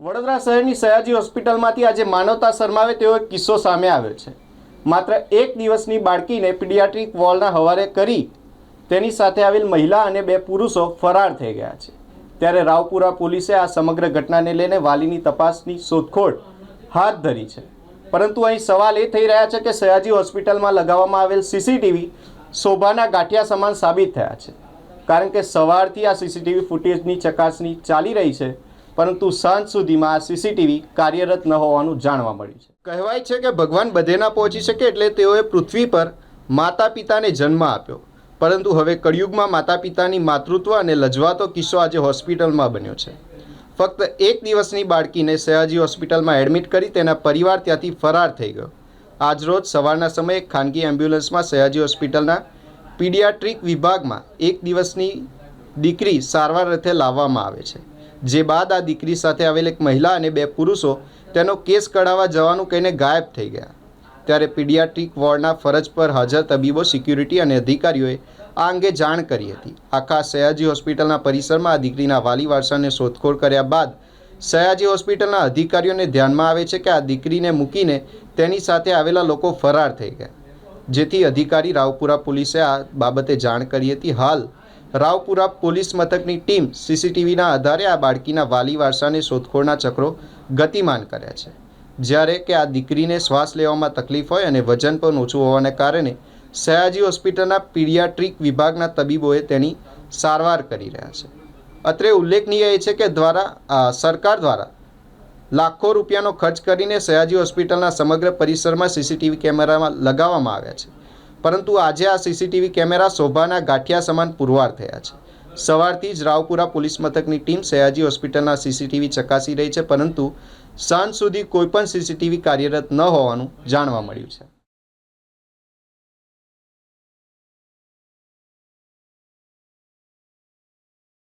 વડોદરા શહેરની સયાજી હોસ્પિટલમાંથી આજે માનવતા શરમાવે તેવો એક કિસ્સો સામે આવ્યો છે. માત્ર એક દિવસની બાળકીને પીડિયાટ્રિક વોલના હવાલે કરી તેની સાથે આવેલ મહિલા અને બે પુરુષો ફરાર થઈ ગયા છે. ત્યારે રાવપુરા પોલીસે આ સમગ્ર ઘટનાને લઈને વાલીની તપાસની શોધખોળ હાથ ધરી છે. પરંતુ અહીં સવાલ એ થઈ રહ્યા છે કે સયાજી હોસ્પિટલમાં લગાવવામાં આવેલ સીસીટીવી શોભાના ગાંઠિયા સમાન સાબિત થયા છે. કારણ કે સવારથી આ સીસીટીવી ફૂટેજની ચકાસણી ચાલી રહી છે પરંતુ સાંજ સુધીમાં આ સીસીટીવી કાર્યરત ન હોવાનું જાણવા મળ્યું છે. કહેવાય છે કે ભગવાન બધેના પહોંચી શકે એટલે તેઓએ પૃથ્વી પર માતા પિતાને જન્મ આપ્યો. પરંતુ હવે કળિયુગમાં માતા પિતાની માતૃત્વ અને લજવાતો કિસ્સો આજે હોસ્પિટલમાં બન્યો છે. ફક્ત એક દિવસની બાળકીને સયાજી હોસ્પિટલમાં એડમિટ કરી તેના પરિવાર ત્યાંથી ફરાર થઈ ગયો. આજરોજ સવારના સમયે ખાનગી એમ્બ્યુલન્સમાં સયાજી હોસ્પિટલના પીડિયાટ્રિક વિભાગમાં એક દિવસની દીકરી સારવાર અર્થે લાવવામાં આવે છે. જે બાદ આ દીકરી સાથે આવેલ એક મહિલા અને બે પુરુષો તેનો કેસ કઢાવવા જવાનું કહીને ગાયબ થઈ ગયા. ત્યારે પીડિયાટ્રિક વોર્ડના ફરજ પર હાજર તબીબો, સિક્યુરિટી અને અધિકારીઓએ આ અંગે જાણ કરી હતી. આખા સયાજી હોસ્પિટલના પરિસરમાં આ દીકરીના વાલી વારસાને શોધખોળ કર્યા બાદ સયાજી હોસ્પિટલના અધિકારીઓને ધ્યાનમાં આવે છે કે આ દીકરીને મૂકીને તેની સાથે આવેલા લોકો ફરાર થઈ ગયા. જેથી અધિકારી રાવપુરા પોલીસે આ બાબતે જાણ કરી હતી. હાલ રાવપુરા પોલીસ મથકની ટીમ સીસીટીવીના આધારે આ બાળકીના વાલી વારસાને શોધખોળના ચક્રો ગતિમાન કર્યા છે. જ્યારે કે આ દીકરીને શ્વાસ લેવામાં તકલીફ હોય અને વજન પણ ઓછું હોવાને કારણે સયાજી હોસ્પિટલના પીડિયાટ્રિક વિભાગના તબીબોએ તેની સારવાર કરી રહ્યા છે. અત્રે ઉલ્લેખનીય એ છે કે દ્વારા સરકાર દ્વારા લાખો રૂપિયાનો ખર્ચ કરીને સયાજી હોસ્પિટલના સમગ્ર પરિસરમાં સીસીટીવી કેમેરામાં લગાવવામાં આવ્યા છે. પરંતુ આજે આ સીસીટીવી કેમેરા શોભાના ગાંઠિયા સમાન પુરવાર થયા છે. સવારથી જ રાવપુરા પોલીસ મથકની ટીમ સયાજી હોસ્પિટલના સીસીટીવી ચકાસી રહી છે, પરંતુ સાંજ સુધી કોઈપણ સીસીટીવી કાર્યરત ન હોવાનું જાણવા મળ્યું છે.